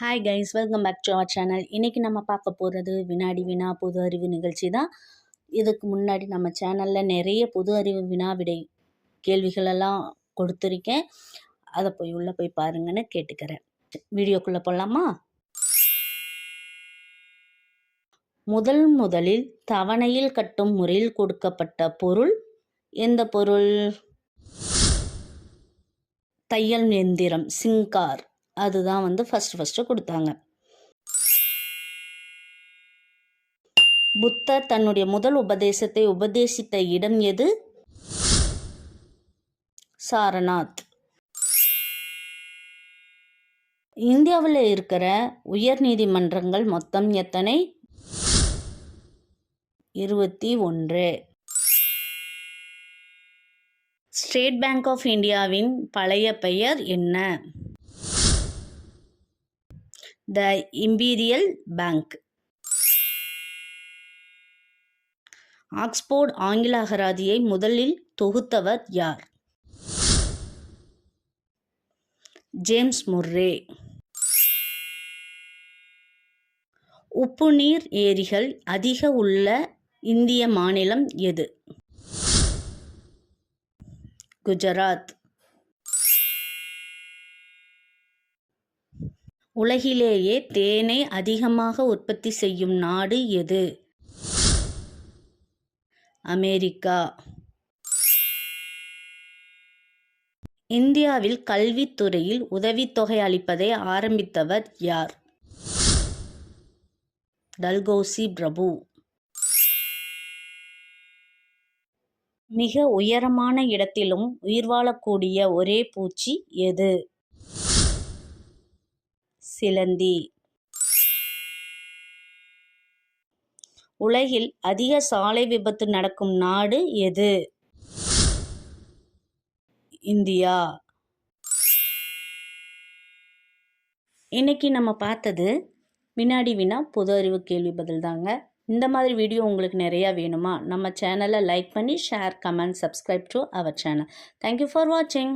Hi guys welcome back to our channel இன்றைக்கி நம்ம பார்க்க போகிறது வினாடி வினா பொது அறிவு நிகழ்ச்சி தான். இதுக்கு முன்னாடி நம்ம சேனலில் நிறைய பொது அறிவு வினா விடை கேள்விகளெல்லாம் கொடுத்துருக்கேன். அதை போய் உள்ளே போய் பாருங்கன்னு கேட்டுக்கிறேன். வீடியோக்குள்ளே போகலாமா முதல் முதலில் தவணையில் கட்டும் முறையில் கொடுக்கப்பட்ட பொருள் எந்த பொருள்? தையல் எந்திரம் சிங்கார் அதுதான் வந்து ஃபஸ்ட்டு ஃபஸ்ட்டு கொடுத்தாங்க. புத்தர் தன்னுடைய முதல் உபதேசத்தை உபதேசித்த இடம் எது? சாரநாத். இந்தியாவில் இருக்கிற உயர் நீதிமன்றங்கள் மொத்தம் எத்தனை? இருபத்தி ஒன்று. ஸ்டேட் பேங்க் ஆஃப் இந்தியாவின் பழைய பெயர் என்ன? த இம்பீரியல் பேங்க் ஆக்ஸ்போர்ட் ஆங்கில அகராதியை முதலில் தொகுத்தவர் யார்? James Murray. உப்பு நீர் ஏரிகள் அதிக உள்ள இந்திய மாநிலம் எது? குஜராத். உலகிலேயே தேனை அதிகமாக உற்பத்தி செய்யும் நாடு எது? அமெரிக்கா. இந்தியாவில் கல்வித்துறையில் உதவித்தொகை அளிப்பதை ஆரம்பித்தவர் யார்? டல்கோசி பிரபு. மிக உயரமான இடத்திலும் உயிர் வாழக்கூடிய ஒரே பூச்சி எது? சிலந்தி. உலகில் அதிக சாலை விபத்து நடக்கும் நாடு எது? இந்தியா. இன்னைக்கு நம்ம பார்த்தது வினாடி வினா பொது அறிவு கேள்வி பதில் தாங்க. இந்த மாதிரி வீடியோ உங்களுக்கு நிறையா வேணுமா? நம்ம சேனலை லைக் பண்ணி share comment subscribe to our channel thank you for வாட்சிங்